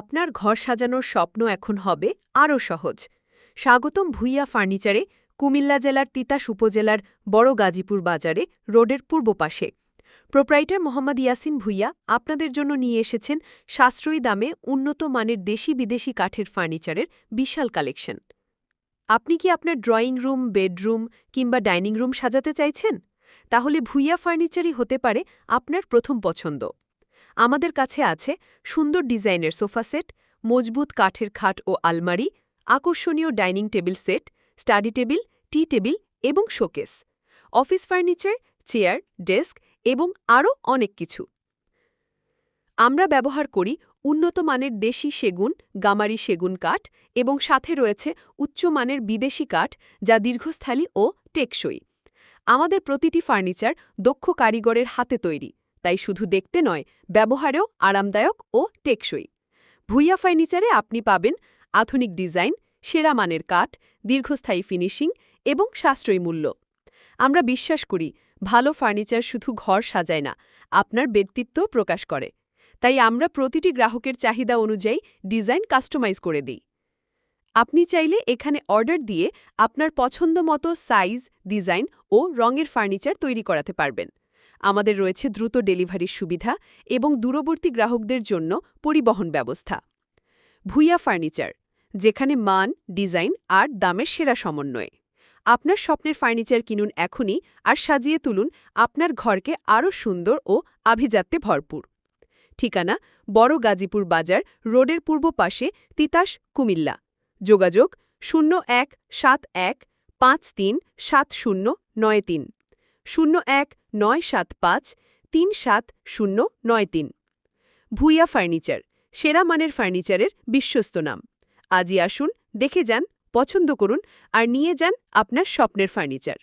আপনার ঘর সাজানোর স্বপ্ন এখন হবে আরও সহজ। স্বাগতম ভুইয়া ফার্নিচারে কুমিল্লা জেলার তিতাস উপজেলার বড় গাজীপুর বাজারে, রোডের পূর্ব পাশে। প্রোপ্রাইটার মোহাম্মদ ইয়াসিন ভুইয়া আপনাদের জন্য নিয়ে এসেছেন সাশ্রয়ী দামে উন্নত মানের দেশি বিদেশি কাঠের ফার্নিচারের বিশাল কালেকশন। আপনি কি আপনার ড্রয়িং রুম, বেডরুম কিংবা ডাইনিং রুম সাজাতে চাইছেন? তাহলে ভুইয়া ফার্নিচারই হতে পারে আপনার প্রথম পছন্দ। আমাদের কাছে আছে সুন্দর ডিজাইনের সোফা সেট, মজবুত কাঠের খাট ও আলমারি, আকর্ষণীয় dining table set, study table, tea table এবং showcase, office furniture, chair, desk এবং আরও অনেক কিছু। আমরা ব্যবহার করি উন্নত মানের দেশি সেগুন, গামারি সেগুন কাঠ এবং সাথে রয়েছে উচ্চমানের বিদেশি কাঠ যা দীর্ঘস্থায়ী ও টেকসই। আমাদের প্রতিটি ফার্নিচার দক্ষ কারিগরের হাতে তৈরি। তাই শুধু দেখতে নয়, ব্যবহারেও আরামদায়ক ও টেকসই। ভুইয়া ফার্নিচারে আপনি পাবেন আধুনিক ডিজাইন, সেরা মানের কাঠ, দীর্ঘস্থায়ী ফিনিশিং এবং সাশ্রয়ী মূল্য। আমরা বিশ্বাস করি, ভালো ফার্নিচার শুধু ঘর সাজায় না, আপনার ব্যক্তিত্ব প্রকাশ করে। তাই আমরা প্রতিটি গ্রাহকের চাহিদা অনুযায়ী ডিজাইন কাস্টমাইজ করে দিই। আপনি চাইলে এখানে অর্ডার দিয়ে আপনার পছন্দ মতো সাইজ, ডিজাইন ও রঙের ফার্নিচার তৈরি করাতে পারবেন। আমাদের রয়েছে দ্রুত ডেলিভারির সুবিধা এবং দূরবর্তী গ্রাহকদের জন্য পরিবহন ব্যবস্থা। ভুইয়া ফার্নিচার, যেখানে মান, ডিজাইন আর দামের সেরা সমন্বয়। আপনার স্বপ্নের ফার্নিচার কিনুন এখনই আর সাজিয়ে তুলুন আপনার ঘরকে আরও সুন্দর ও আভিজাত্যে ভরপুর। ঠিকানা, বড় গাজীপুর বাজার, রোডের পূর্ব পাশে তিতাস, কুমিল্লা। যোগাযোগ, শূন্য এক সাত এক পাঁচ তিন সাত শূন্য নয় তিন। শূন্য এক নয় সাত পাঁচ তিন সাত শূন্য নয় তিন। ভুইয়া ফার্নিচার, সেরা মানের ফার্নিচারের বিশ্বস্ত নাম। আজই আসুন, দেখে যান, পছন্দ করুন আর নিয়ে যান আপনার স্বপ্নের ফার্নিচার।